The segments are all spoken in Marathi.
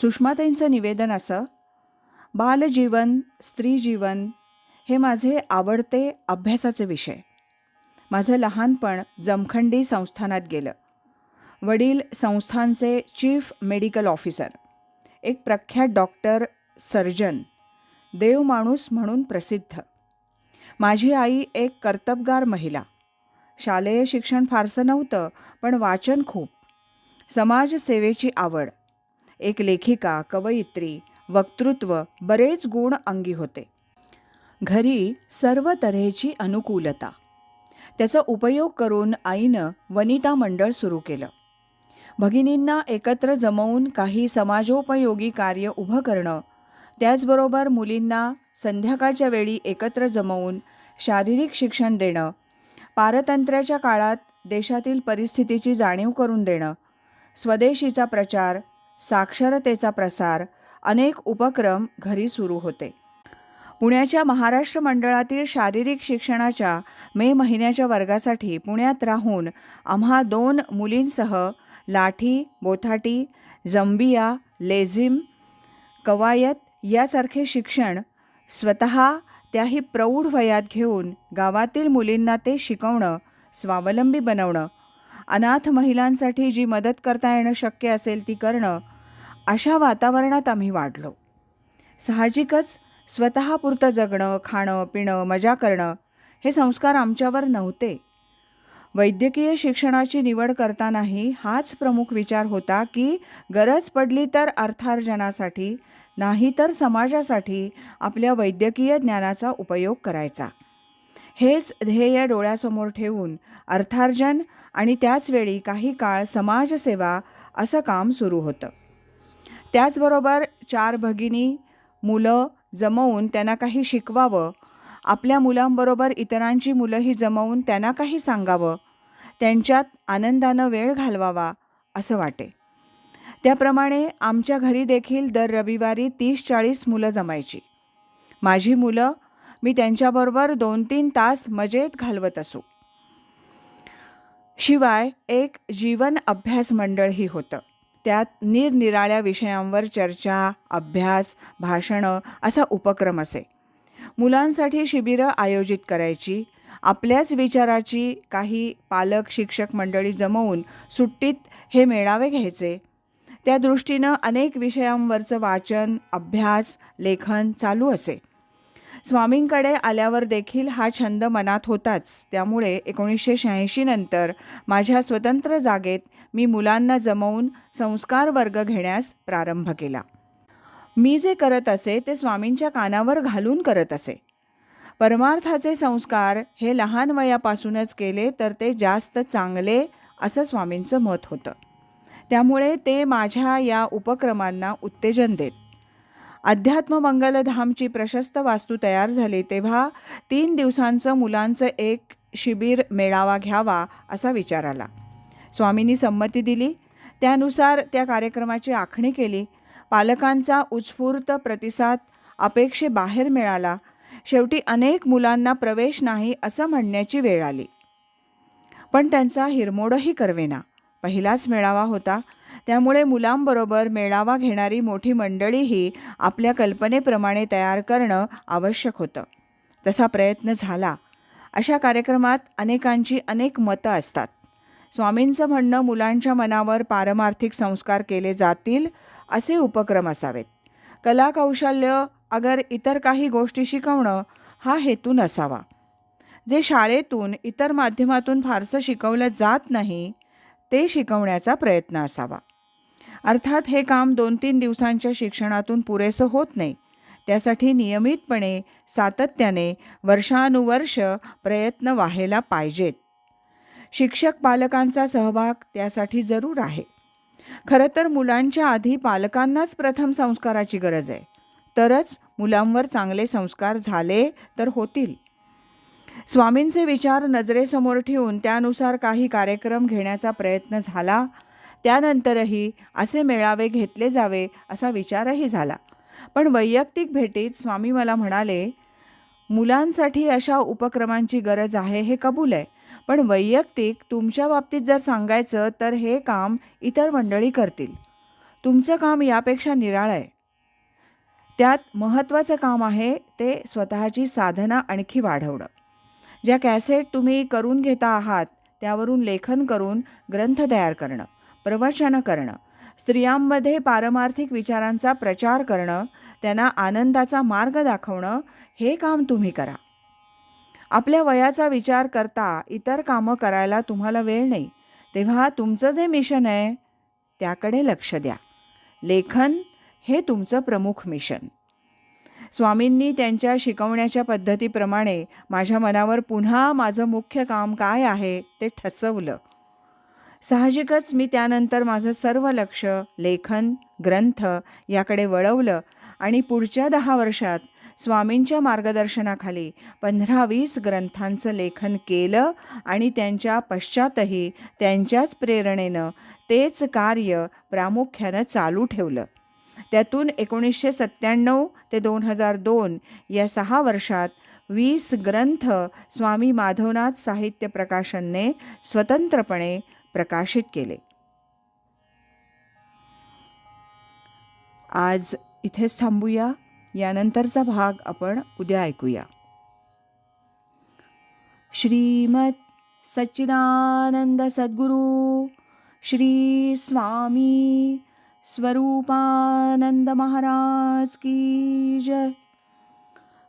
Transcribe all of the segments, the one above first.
सुषमाताईंचं निवेदन असं बालजीवन स्त्रीजीवन हे माझे आवडते अभ्यासाचे विषय. माझं लहानपण जमखंडी संस्थानात गेलं. वडील संस्थांचे चीफ मेडिकल ऑफिसर. एक प्रख्यात डॉक्टर सर्जन देव माणूस म्हणून प्रसिद्ध. माझी आई एक कर्तबगार महिला. शालेय शिक्षण फारसं नव्हतं पण वाचन खूप. समाजसेवेची आवड. एक लेखिका कवयित्री वक्तृत्व बरेच गुण अंगी होते. घरी सर्व तऱ्हेची अनुकूलता. त्याचा उपयोग करून आईनं वनिता मंडळ सुरू केलं. भगिनींना एकत्र जमवून काही समाजोपयोगी कार्य उभं करणं त्याचबरोबर मुलींना संध्याकाळच्या वेळी एकत्र जमवून शारीरिक शिक्षण देणं पारतंत्र्याच्या काळात देशातील परिस्थितीची जाणीव करून देणं स्वदेशीचा प्रचार साक्षरतेचा प्रसार अनेक उपक्रम घरी सुरू होते. पुण्याच्या महाराष्ट्र मंडळातील शारीरिक शिक्षणाच्या मे महिन्याच्या वर्गासाठी पुण्यात राहून आम्हा दोन मुलींसह लाठी बोथाटी जंबिया लेझिम कवायत यासारखे शिक्षण स्वतः त्याही प्रौढ वयात घेऊन गावातील मुलींना ते शिकवणं स्वावलंबी बनवणं अनाथ महिलांसाठी जी मदत करता येणं शक्य असेल ती करणं अशा वातावरणात आम्ही वाढलो. साहजिकच स्वतःपुरतं जगणं खाणं पिणं मजा करणं हे संस्कार आमच्यावर नव्हते. वैद्यकीय शिक्षणाची निवड करतानाही हाच प्रमुख विचार होता की गरज पडली तर अर्थार्जनासाठी नाही तर समाजासाठी आपल्या वैद्यकीय ज्ञानाचा उपयोग करायचा. हेच ध्येय डोळ्यासमोर ठेवून अर्थार्जन आणि त्याचवेळी काही काळ समाजसेवा असं काम सुरू होतं. त्याचबरोबर चार भगिनी मुलं जमवून त्यांना काही शिकवावं आपल्या मुलांबरोबर इतरांची मुलंही जमवून त्यांना काही सांगावं त्यांच्यात आनंदानं वेळ घालवावा असं वाटे. त्याप्रमाणे आमच्या घरी देखील दर रविवारी तीस चाळीस मुलं जमायची. माझी मुलं मी त्यांच्याबरोबर दोन तीन तास मजेत घालवत असू. शिवाय एक जीवन अभ्यास मंडळही होतं. त्यात निरनिराळ्या विषयांवर चर्चा अभ्यास भाषणं असा उपक्रम असे. मुलांसाठी शिबिरं आयोजित करायची. आपल्याच विचाराची काही पालक शिक्षक मंडळी जमवून सुट्टीत हे मेळावे घ्यायचे. त्या दृष्टीनं अनेक विषयांवरचं वाचन अभ्यास लेखन चालू असे. स्वामींकडे आल्यावर देखील हा छंद मनात होताच. त्यामुळे एकोणीसशे शहाऐंशी नंतर माझ्या स्वतंत्र जागेत मी मुलांना जमवून संस्कार वर्ग घेण्यास प्रारंभ केला. मी जे करत असे ते स्वामींच्या कानावर घालून करत असे. परमार्थाचे संस्कार हे लहान वयापासूनच केले तर ते जास्त चांगले असं स्वामींचं मत होतं. त्यामुळे ते माझ्या या उपक्रमांना उत्तेजन देत. अध्यात्म मंगलधामची प्रशस्त वास्तू तयार झाली तेव्हा तीन दिवसांचं मुलांचं एक शिबिर मेळावा घ्यावा असा विचार आला. स्वामींनी संमती दिली. त्यानुसार त्या कार्यक्रमाची आखणी केली. पालकांचा उत्स्फूर्त प्रतिसाद अपेक्षेबाहेर मिळाला. शेवटी अनेक मुलांना प्रवेश नाही असं म्हणण्याची वेळ आली. पण त्यांचा हिरमोडही करवेना. पहिलाच मेळावा होता. त्यामुळे मुलांबरोबर मेळावा घेणारी मोठी मंडळीही आपल्या कल्पनेप्रमाणे तयार करणं आवश्यक होतं. तसा प्रयत्न झाला. अशा कार्यक्रमात अनेकांची अनेक मतं असतात. स्वामींचं म्हणणं मुलांच्या मनावर पारमार्थिक संस्कार केले जातील असे उपक्रम असावेत. कला कौशल्य अगर इतर काही गोष्टी शिकवणं हा हेतू नसावा. जे शाळेतून इतर माध्यमातून फारसं शिकवलं जात नाही ते शिकवण्याचा प्रयत्न असावा. अर्थात हे काम दोन तीन दिवसांच्या शिक्षणातून पुरेसं होत नाही. त्यासाठी नियमितपणे सातत्याने वर्षानुवर्ष प्रयत्न व्हायला पाहिजेत. शिक्षक पालकांचा सहभाग त्यासाठी जरूर आहे. खरं तर मुलांच्या आधी पालकांनाच प्रथम संस्काराची गरज आहे. तरच मुलांवर चांगले संस्कार झाले तर होतील. स्वामींचे विचार नजरेसमोर ठेवून त्यानुसार काही कार्यक्रम घेण्याचा प्रयत्न झाला त्यानंतरही असे मेळावे घेतले जावे असा विचारही झाला. पण वैयक्तिक भेटीत स्वामी मला म्हणाले मुलांसाठी अशा उपक्रमांची गरज आहे हे कबूल आहे. पण वैयक्तिक तुमच्या बाबतीत जर सांगायचं तर हे काम इतर मंडळी करतील. तुमचं काम यापेक्षा निराळं आहे. त्यात महत्त्वाचं काम आहे ते स्वतःची साधना आणखी वाढवणं. ज्या कॅसेट तुम्ही करून घेता आहात त्यावरून लेखन करून ग्रंथ तयार करणं. प्रवचनं करणं. स्त्रियांमध्ये पारमार्थिक विचारांचा प्रचार करणं त्यांना आनंदाचा मार्ग दाखवणं हे काम तुम्ही करा. आपल्या वयाचा विचार करता इतर कामं करायला तुम्हाला वेळ नाही. तेव्हा तुमचं जे मिशन आहे त्याकडे लक्ष द्या. लेखन हे तुमचं प्रमुख मिशन. स्वामींनी त्यांच्या शिकवण्याच्या पद्धतीप्रमाणे माझ्या मनावर पुन्हा माझं मुख्य काम काय आहे ते ठसवलं. साहजिकच मी त्यानंतर माझं सर्व लक्ष लेखन ग्रंथ याकडे वळवलं आणि पुढच्या दहा वर्षात स्वामींच्या मार्गदर्शनाखाली पंधरा वीस ग्रंथांचं लेखन केलं आणि त्यांच्या पश्चातही त्यांच्याच प्रेरणेनं तेच कार्य प्रामुख्यानं चालू ठेवलं. त्यातून एकोणीसशे सत्त्याण्णव ते दोन हजार दोन या सहा वर्षात वीस ग्रंथ स्वामी माधवनाथ साहित्य प्रकाशनने स्वतंत्रपणे प्रकाशित केले. आज इथेच थांबूया. यानंतरचा भाग आपण उद्या ऐकूया. श्रीमत सच्चिदानंद सद्गुरू श्री स्वामी स्वरूपानंद महाराज की जय.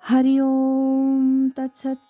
हरिओम तत्सत